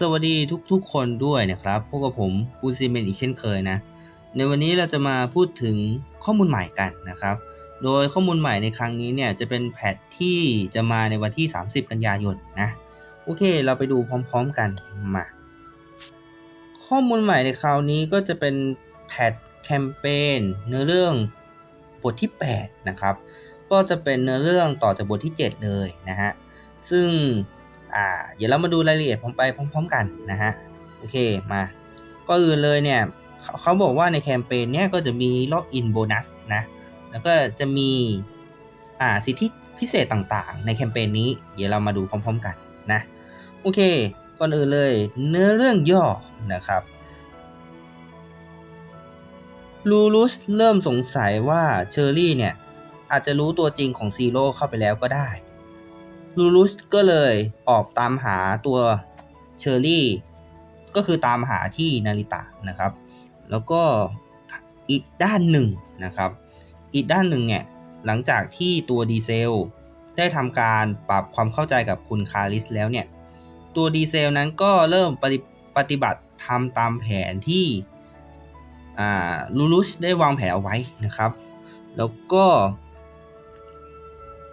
สวัสดีทุกๆคนด้วยนะครับ พวกกับผมปูซีเมนอีกเช่นเคยนะ ในวันนี้เราจะมาพูดถึงข้อมูลใหม่กันนะครับ โดยข้อมูลใหม่ในครั้งนี้เนี่ยจะเป็นแพทที่จะมาในวันที่ 30 กันยายนนะ โอเค เราไปดูพร้อมๆกันมา ข้อมูลใหม่ในคราวนี้ก็จะเป็นแพทแคมเปญเนื้อเรื่องบทที่ 8 นะครับ ก็จะเป็นเนื้อเรื่องต่อจากบทที่ 7 เลยนะฮะ ซึ่ง อ่าเดี๋ยวเรามาดูรายละเอียดพร้อมไปพร้อมๆกันนะฮะโอเคมาก็อื่นเลยเนี่ยเขาเขาบอกว่าในแคมเปญเนี้ยก็จะมีล็อกอินโบนัสนะแล้วก็จะมีอ่าสิทธิพิเศษต่างๆ ในแคมเปญนี้ เดี๋ยวเรามาดูพร้อมๆกันนะโอเคก่อนอื่นเลยเนื้อเรื่องย่อนะครับลูรุสเริ่มสงสัยว่าเชอรี่เนี่ยอาจจะรู้ตัวจริงของซีโร่เข้าไปแล้วก็ได้ ลูรุสก็เลยออกตามหาตัวเชอรี่ ก็คือตามหาที่นาริตะนะครับ แล้วก็อีกด้านหนึ่งนะครับ อีกด้านหนึ่งเนี่ยหลังจากที่ตัวดีเซลได้ทำการปรับความเข้าใจกับคุณคาริสแล้วเนี่ย ตัวดีเซลนั้นก็เริ่มปฏิปฏิบัติทำตามแผนที่ลูรุสได้วางแผนเอาไว้นะครับ แล้วก็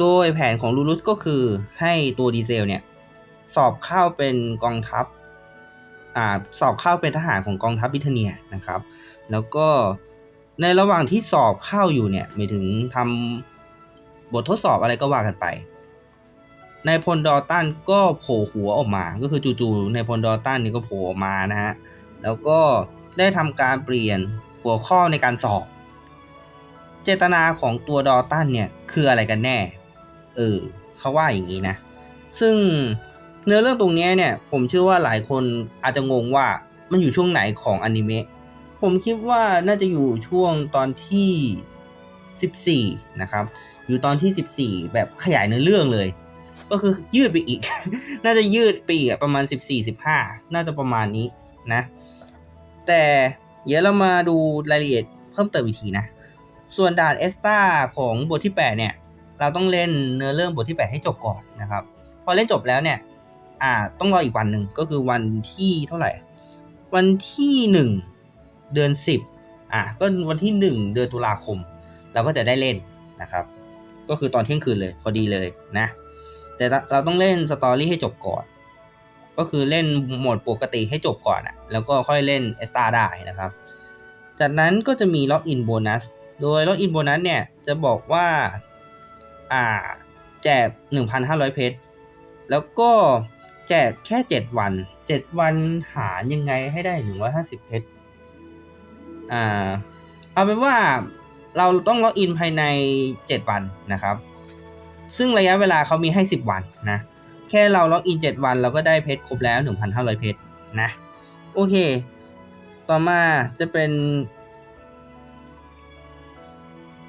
โดยแผนของลูรุสก็คือให้ตัวดีเซลเนี่ยสอบเข้าเป็นกองทัพอ่าสอบเข้าเป็นทหารของกองทัพบิทเนียนะครับ แล้วก็ในระหว่างที่สอบเข้าอยู่เนี่ยหมายถึงทำบททดสอบอะไรก็ว่ากันไปนายพลดอตันก็โผล่หัวออกมา ก็คือจู่ๆนายพลดอตันนี่ก็โผล่ออกมานะฮะ แล้วก็ได้ทำการเปลี่ยนหัวข้อในการสอบ เจตนาของตัวดอตันเนี่ยคืออะไรกันแน่ เออเขาว่าอย่างนี้นะ ซึ่งเนื้อเรื่องตรงนี้เนี่ย ผมเชื่อว่าหลายคนอาจจะงงว่ามันอยู่ช่วงไหนของอนิเมะผมคิดว่าน่าจะอยู่ช่วงตอนที่ 14 นะครับ อยู่ตอนที่ 14 แบบขยายเนื้อเรื่องเลย ก็คือยืดไปอีก น่าจะยืดปีประมาณ 14-15 น่าจะประมาณนี้นะ แต่เดี๋ยวเรามาดูรายละเอียดเพิ่มเติมอีกทีนะ ส่วนด่านเอสตาของบทที่ 8 เนี่ย เราต้องเล่นเนื้อเรื่องบทที่ 8 ให้จบก่อนนะครับ พอเล่นจบแล้วเนี่ยอ่าต้องรออีกวันหนึ่งก็คือวันที่เท่าไหร่ วันที่ 1 เดือน 10อะก็วันที่ 1 เดือนตุลาคม เราก็จะได้เล่นนะครับ ก็คือตอนเที่ยงคืนเลยพอดีเลยนะ แต่เราต้องเล่นสตอรี่ให้จบก่อน ก็คือเล่นโหมดปกติให้จบก่อนอะแล้วก็ค่อยเล่นเอสตาได้นะครับ จากนั้นก็จะมีล็อกอินโบนัสโดยล็อกอินโบนัสเนี่ยจะบอกว่า อ่า แจก 1,500 เพชร แล้วก็แจกแค่ 7 วัน 7 วันหายังไงให้ได้ 150 เพชร อ่า เอาเป็นว่าเราต้องล็อกอินภายใน 7 วันนะครับ ซึ่งระยะเวลาเขามีให้ 10 วันนะ แค่เราล็อกอิน 7 วันเราก็ได้เพชรครบแล้ว 1,500 เพชรนะ โอเค ต่อมาจะเป็น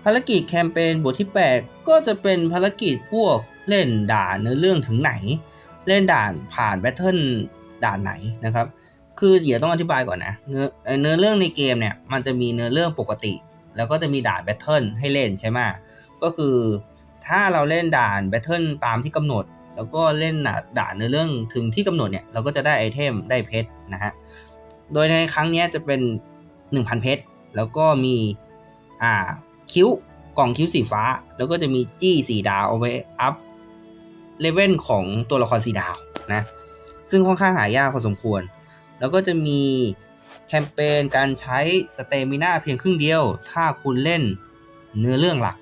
ภารกิจแคมเปญบทที่ 8 ก็จะเป็นภารกิจพวกเล่นด่านเนื้อเรื่องถึงไหน เล่นด่านผ่านแบทเทิลด่านไหนนะครับ คือเดี๋ยวต้องอธิบายก่อนนะ เนื้อเนื้อเรื่องในเกมเนี่ยมันจะมีเนื้อเรื่องปกติ แล้วก็จะมีด่านแบทเทิลให้เล่นใช่ไหมก็คือถ้าเราเล่นด่านแบทเทิลตามที่กำหนด แล้วก็เล่นด่านเนื้อเรื่องถึงที่กำหนดเนี่ยเราก็จะได้ไอเทมได้เพชรนะฮะโดยในครั้งนี้จะเป็น 1,000 เพชรแล้วก็มีอ่า คิ้วกล่องคิ้วสีฟ้า แล้วก็จะมีจี้สีดาวเอาไว้อัพเลเวลของตัวละครสีดาวนะซึ่งค่อนข้างหายากพอสมควร แล้วก็จะมีแคมเปญการใช้สเตมิน่าเพียงครึ่งเดียว ถ้าคุณเล่นเนื้อเรื่องหลัก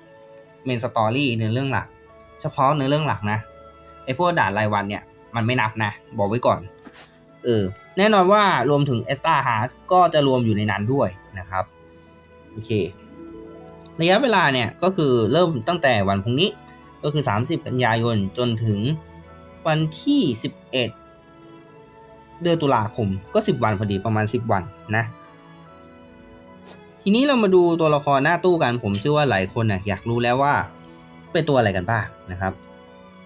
เมนสตอรี่เนื้อเรื่องหลัก เฉพาะเนื้อเรื่องหลักนะไอพวกด่านรายวันเนี่ยมันไม่นับนะ บอกไว้ก่อนเออแน่นอนว่ารวมถึงเอสตาฮาร์ก็จะรวมอยู่ในนั้นด้วยนะครับ โอเค ระยะเวลาเนี่ยก็คือเริ่มตั้งแต่วันพรุ่งนี้ก็คือ 30 กันยายนจนถึงวันที่ 11 เดือนตุลาคมก็ 10 วันพอดีประมาณ 10 วันนะ ทีนี้เรามาดูตัวละครหน้าตู้กัน ผมเชื่อว่าหลายคนนะอยากรู้แล้วว่าเป็นตัวอะไรกันบ้างนะครับ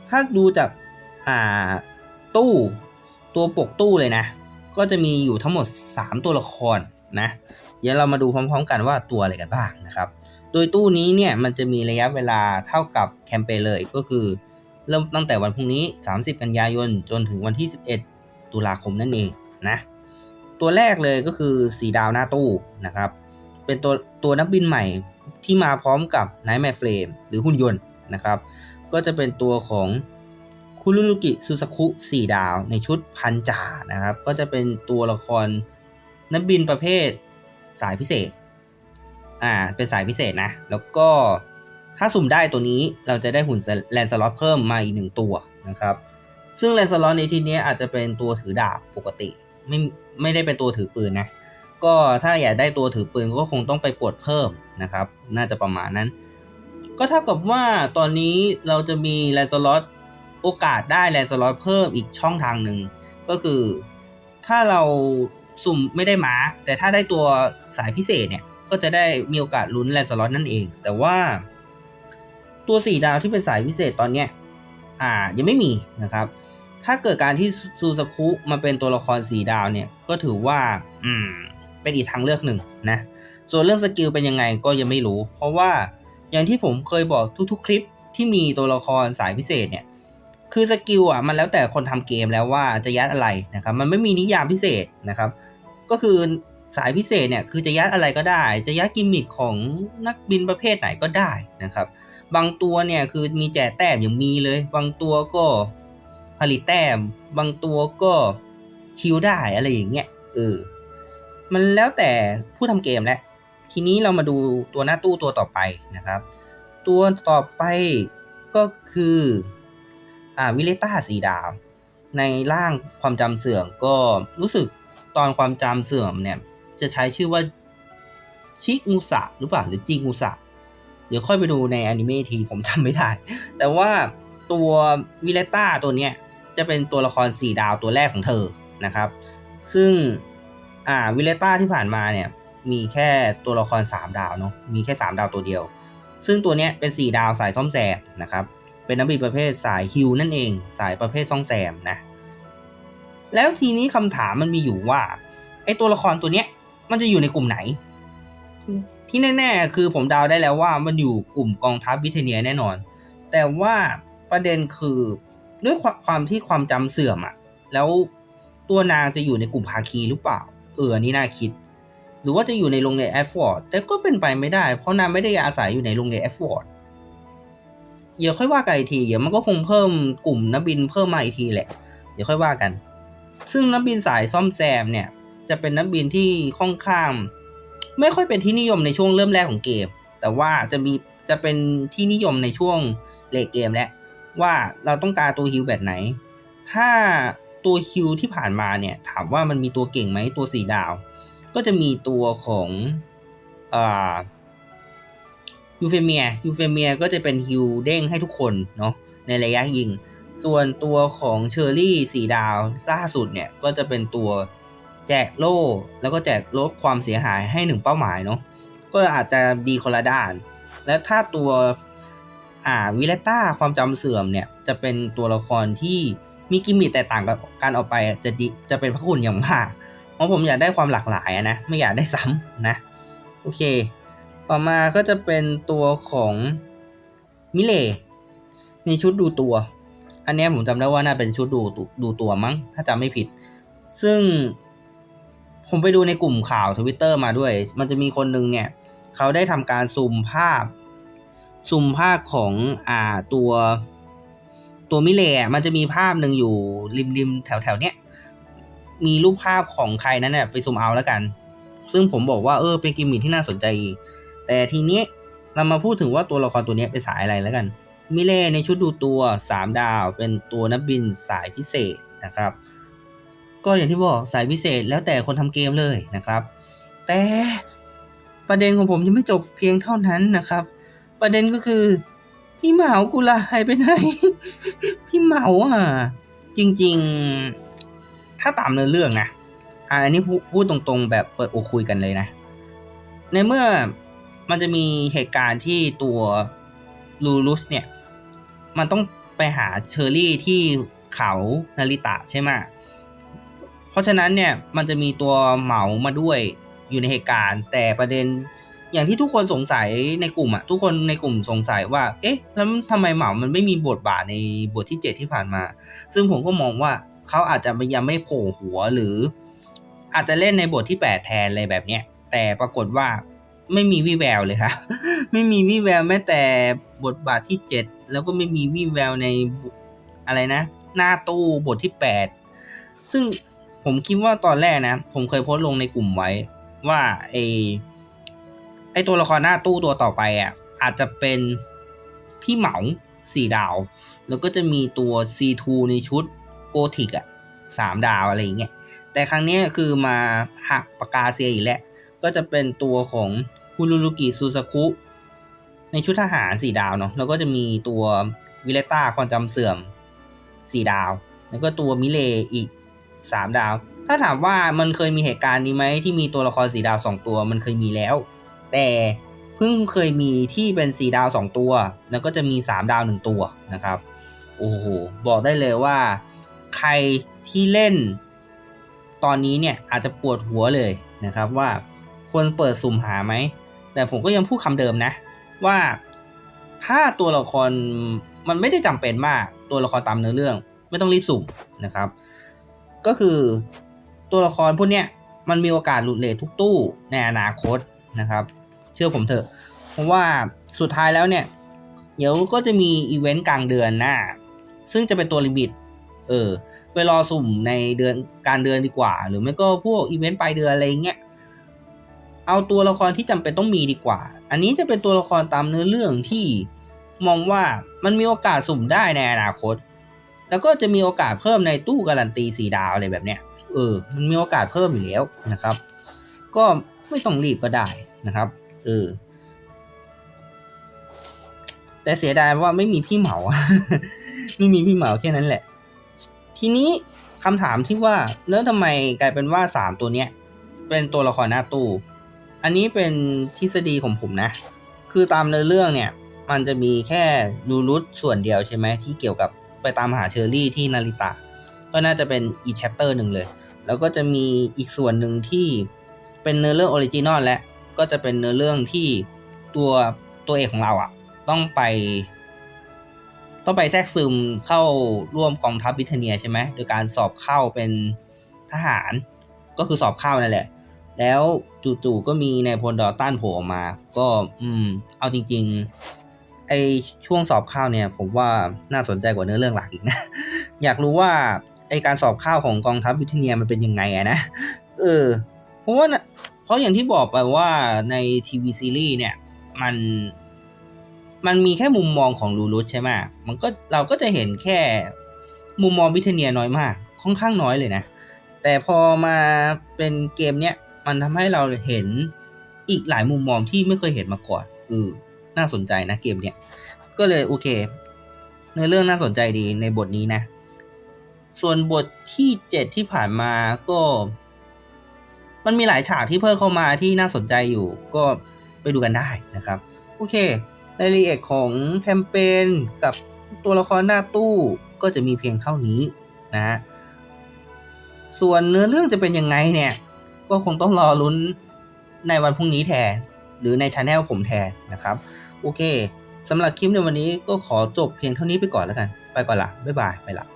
ถ้าดูจากอ่าตู้ตัวปกตู้เลยนะ ก็จะมีอยู่ทั้งหมด 3 ตัวละครนะ เดี๋ยวเรามาดูพร้อมๆกันว่าตัวอะไรกันบ้างนะครับ โดยตู้นี้เนี่ยมันจะมีระยะเวลาเท่ากับแคมเปญเลยก็คือ เริ่มตั้งแต่วันพรุ่งนี้ 30 กันยายน จนถึงวันที่ 11 ตุลาคมนั่นเองนะตัวแรกเลยก็คือสีดาวหน้าตู้นะครับ เป็นตัวตัวนักบินใหม่ที่มาพร้อมกับ Nightmare Flame หรือหุ่นยนต์นะครับ ก็จะเป็นตัวของคุรุรุกิซูซาคุสี่ดาวในชุดพันจ่านะครับ ก็จะเป็นตัวละครนักบินประเภทสายพิเศษ อ่า เป็นสายพิเศษนะ แล้วก็ถ้าสุ่มได้ตัวนี้เราจะได้หุ่นแลนสล็อตเพิ่มมาอีกหนึ่งตัวนะครับ ซึ่งแลนสล็อตในที่นี้อาจจะเป็นตัวถือดาบปกติ ไม่ไม่ได้เป็นตัวถือปืนนะ ก็ถ้าอยากได้ตัวถือปืนก็คงต้องไปปวดเพิ่มนะครับ น่าจะประมาณนั้น ก็เท่ากับว่าตอนนี้เราจะมีแลนสล็อตโอกาสได้แลนสล็อตเพิ่มอีกช่องทางหนึ่งก็คือถ้าเราสุ่มไม่ได้มา แต่ถ้าได้ตัวสายพิเศษเนี่ย ก็จะได้มีโอกาสลุ้นแลนสล็อตนั่นเอง แต่ว่า ตัวสี่ดาวที่เป็นสายพิเศษตอนเนี้ยอ่ายังไม่มีนะครับ ถ้าเกิดการที่ซูซาคุมาเป็นตัวละครสีดาวเนี่ยก็ถือว่าอืมเป็นอีกทางเลือกหนึ่งนะส่วนเรื่องสกิลเป็นยังไงก็ยังไม่รู้ เพราะว่าอย่างที่ผมเคยบอกทุกๆ คลิปที่มีตัวละครสายพิเศษเนี่ยคือสกิลอะมันแล้วแต่คนทำเกมแล้วว่าจะยัดอะไรนะครับมันไม่มีนิยามพิเศษนะครับ ก็คือ สายพิเศษเนี่ยคือจะยัดอะไรก็ได้ จะยัดกิมมิคของนักบินประเภทไหนก็ได้นะครับ บางตัวเนี่ยคือมีแจกแต้มอย่างมีเลย บางตัวก็ผลิตแต้ม บางตัวก็คิวได้อะไรอย่างเงี้ยเออมันแล้วแต่ผู้ทำเกมแหละ ทีนี้เรามาดูตัวหน้าตู้ตัวต่อไปนะครับ ตัวต่อไปก็คืออ่าวิเลต้าสีดาวในร่างความจำเสื่อมก็รู้สึกตอนความจำเสื่อมเนี่ย จะใช้ชื่อว่าชิงูสะหรือเปล่าหรือจิงูสะเดี๋ยวค่อยไปดูในอนิเมะทีผมจำไม่ได้ แต่ว่าตัววิเลต้าตัวเนี้ยจะเป็นตัวละครสี่ดาวตัวแรกของเธอนะครับ ซึ่งอ่าวิเลต้าที่ผ่านมาเนี่ยมีแค่ตัวละคร 3 ดาวเนาะมีแค่ 3 ดาวตัวเดียว ซึ่งตัวเนี้ยเป็น 4 ดาวสายซ่อมแซมนะครับเป็นนักบินประเภทสายฮิวนั่นเอง สายประเภทซ่อมแซมนะแล้วทีนี้คำถามมันมีอยู่ว่าไอตัวละครตัวเนี้ย มันจะอยู่ในกลุ่มไหน ที่แน่ๆ คือผมเดาได้แล้วว่ามันอยู่กลุ่มกองทัพบิเทเนียแน่นอน แต่ว่าประเด็นคือด้วยความที่ความจำเสื่อมอะแล้วตัวนางจะอยู่ในกลุ่มภาคีหรือเปล่า เอออันนี้น่าคิด หรือว่าจะอยู่ในโรงเรียนแอฟฟอร์ดแต่ก็เป็นไปไม่ได้ เพราะนางไม่ได้อาศัยอยู่ในโรงเรียนแอฟฟอร์ดเดี๋ยวค่อยว่ากันอีกทีเดี๋ยวมันก็คงเพิ่มกลุ่มนักบินเพิ่มมาอีกทีแหละ เดี๋ยวค่อยว่ากัน ซึ่งนักบินสายซ่อมแซมเนี่ย จะเป็นนักบินที่ค่อนข้าง ไม่ค่อยเป็นที่นิยมในช่วงเริ่มแรกของเกม แต่ว่าจะมีจะเป็นที่นิยมในช่วงเลทเกมแล้วว่าเราต้องการตัวฮิวแบบไหน ถ้าตัวฮิวที่ผ่านมาเนี่ยถามว่ามันมีตัวเก่งไหมตัวสีดาว ก็จะมีตัวของอ่ายูเฟเมียยูเฟเมียก็จะเป็นฮิวเด้งให้ทุกคนเนาะในระยะยิง ส่วนตัวของเชอร์รี่สีดาวล่าสุดเนี่ยก็จะเป็นตัว แจกโล่ แล้วก็แจกลดความเสียหายให้หนึ่งเป้าหมายเนาะก็อาจจะดีคนละด้าน และถ้าตัวอ่าวิเลต้าความจำเสื่อมเนี่ย จะเป็นตัวละครที่มีกิมมิคแตกต่างกับการออกไปจะดีจะเป็นพระคุณอย่างมากเพราะผมอยากได้ความหลากหลายนะ ไม่อยากได้ซ้ำนะ โอเค ต่อมาก็จะเป็นตัวของมิเลในชุดดูตัว อันนี้ผมจำได้ว่าน่าเป็นชุดดูดูตัวมั้ง ถ้าจำไม่ผิด ซึ่ง ผมไปดูในกลุ่มข่าวทวิตเตอร์มาด้วย มันจะมีคนหนึ่งเนี่ย เขาได้ทำการซูมภาพ ซูมภาพของอ่าตัว ตัวมิเลมันจะมีภาพหนึ่งอยู่ริมริมแถวแถวเนี้ย มีรูปภาพของใครนั้นเนี่ยไปซูมเอาแล้วกัน ซึ่งผมบอกว่าเออเป็นกิมมิคที่น่าสนใจ แต่ทีนี้เรามาพูดถึงว่าตัวละครตัวนี้เป็นสายอะไรแล้วกัน มิเล่ในชุดดูตัว 3 ดาว เป็นตัวนักบินสายพิเศษนะครับ ก็อย่างที่บอกสายพิเศษแล้วแต่คนทำเกมเลยนะครับ แต่ประเด็นของผมยังไม่จบเพียงเท่านั้นนะครับ ประเด็นก็คือพี่เหมากูละหายไปไหน พี่เหมาอะ จริง ๆ ถ้าตามเนื้อเรื่องนะอันนี้พูดตรงๆ แบบเปิดอกคุยกันเลยนะ ในเมื่อมันจะมีเหตุการณ์ที่ตัวลูรุสเนี่ย มันต้องไปหาเชอร์รี่ที่เขานาริตะใช่ไหม เพราะฉะนั้นเนี่ยมันจะมีตัวเหมามาด้วยอยู่ในเหตุการณ์ แต่ประเด็นอย่างที่ทุกคนสงสัยในกลุ่มอะทุกคนในกลุ่มสงสัยว่า เอ๊ะ แล้วทำไมเหมามันไม่มีบทบาทในบทที่ 7 ที่ผ่านมา ซึ่งผมก็มองว่าเขาอาจจะยังไม่โผล่หัวหรือ อาจจะเล่นในบทที่แปดแทนอะไรแบบเนี้ยแต่ปรากฏว่าไม่มีวี่แววเลยครับไม่มีวี่แววแม้แต่บทบาทที่เจ็ดแล้วก็ไม่มีวี่แววในอะไรนะ หน้าตู้บทที่แปดซึ่ง ผมคิดว่าตอนแรกนะ ผมเคยโพสต์ลงในกลุ่มไว้ ว่าไอไอตัวละครหน้าตู้ตัวต่อไปอะอาจจะเป็นพี่เหมาสี่ดาว แล้วก็จะมีตัว C2 ในชุดโกธิกอะสามดาวอะไรอย่างเงี้ยแต่ครั้งนี้คือมาหักปากกาเซียอีกแล้วก็จะเป็นตัวของคุรุรุกิซูซาคุ ในชุดทหารสี่ดาวเนาะแล้วก็จะมีตัววิเลต้าความจำเสื่อมสี่ดาว แล้วก็ตัวมิเลอีก สามดาว ถ้าถามว่ามันเคยมีเหตุการณ์นี้ไหมที่มีตัวละครสีดาวสองตัวมันเคยมีแล้ว แต่เพิ่งเคยมีที่เป็นสีดาวสองตัว แล้วก็จะมีสามดาวหนึ่งตัวนะครับโอ้โหบอกได้เลยว่า ใครที่เล่นตอนนี้เนี่ยอาจจะปวดหัวเลยนะครับว่าควรเปิดสุ่มหาไหม แต่ผมก็ยังพูดคำเดิมนะ ว่าถ้าตัวละครมันไม่ได้จำเป็นมากตัวละครตามเนื้อเรื่อง ไม่ต้องรีบสุ่มนะครับ ก็คือตัวละครพวกเนี้ยมันมีโอกาสหลุดเลททุกตู้ในอนาคตนะครับ เชื่อผมเถอะ เพราะว่าสุดท้ายแล้วเนี่ย เดี๋ยวก็จะมีอีเวนต์กลางเดือนหน้า ซึ่งจะเป็นตัวลิมิต เออ ไปรอสุ่มในเดือนการเดือนดีกว่า หรือไม่ก็พวกอีเวนต์ปลายเดือนอะไรเงี้ยเอาตัวละครที่จำเป็นต้องมีดีกว่า อันนี้จะเป็นตัวละครตามเนื้อเรื่องที่มองว่ามันมีโอกาสสุ่มได้ในอนาคต แล้วก็จะมีโอกาสเพิ่มในตู้การันตีสีดาวอะไรแบบเนี้ย เออ มันมีโอกาสเพิ่มอยู่แล้วนะครับ ก็ไม่ต้องรีบก็ได้นะครับ เออ แต่เสียดายว่าไม่มีพี่เหมา ไม่มีพี่เหมาแค่นั้นแหละ ทีนี้คำถามที่ว่าแล้วทำไมกลายเป็นว่าสามตัวเนี้ย เป็นตัวละครหน้าตู้ อันนี้เป็นทฤษฎีของผมนะ คือตามเนื้อเรื่องเนี่ย มันจะมีแค่ลูรุสส่วนเดียวใช่ไหมที่เกี่ยวกับ ไปตามหาเชอรี่ที่นาริตะ ก็น่าจะเป็นอีกแชปเตอร์หนึ่งเลย แล้วก็จะมีอีกส่วนหนึ่งที่เป็นเนื้อเรื่องออริจินอลและก็จะเป็นเนื้อเรื่องที่ตัวตัวเอกของเราอะ่ะ ต้องไป ต้องไปแทรกซึมเข้าร่วมกองทัพบิทเนียใช่ไหมโดยการสอบเข้าเป็นทหาร ก็คือสอบเข้านั่นแหละ แล้วจู่ๆก็มีในายพลดอตันโผล่ออกมา ก็อืม เอาจริง ๆ ไอช่วงสอบข้าวเนี่ย ผมว่าน่าสนใจกว่าเนื้อเรื่องหลักอีกนะ อยากรู้ว่าไอการสอบข้าวของกองทัพบริเทเนียมันเป็นยังไงอะนะ เออ เพราะว่าเพราะอย่างที่บอกไปว่าในทีวีซีรีส์เนี่ย มันมันมีแค่มุมมองของลูรุสใช่ไหมมันก็เราก็จะเห็นแค่มุมมองบริเทเนียน้อยมาก ค่อนข้างน้อยเลยนะ แต่พอมาเป็นเกมเนี้ยมันทำให้เราเห็นอีกหลายมุมมองที่ไม่เคยเห็นมาก่อนเออ น่าสนใจนะเกมเนี้ยก็เลยโอเคในเรื่องน่าสนใจดีในบทนี้นะ ส่วนบทที่เจ็ดที่ผ่านมาก็ มันมีหลายฉากที่เพิ่มเข้ามาที่น่าสนใจอยู่ ก็ไปดูกันได้นะครับ โอเครายละเอียดของแคมเปญกับตัวละครหน้าตู้ก็จะมีเพียงเท่านี้นะฮะส่วนเนื้อเรื่องจะเป็นยังไงเนี่ย ก็คงต้องรอลุ้นในวันพรุ่งนี้แทน หรือในช anel ผมแทนนะครับ โอเคสำหรับคลิปในวันนี้ก็ขอจบเพียงเท่านี้ไปก่อนแล้วกัน ไปก่อนละบ๊ายบาย ไปละ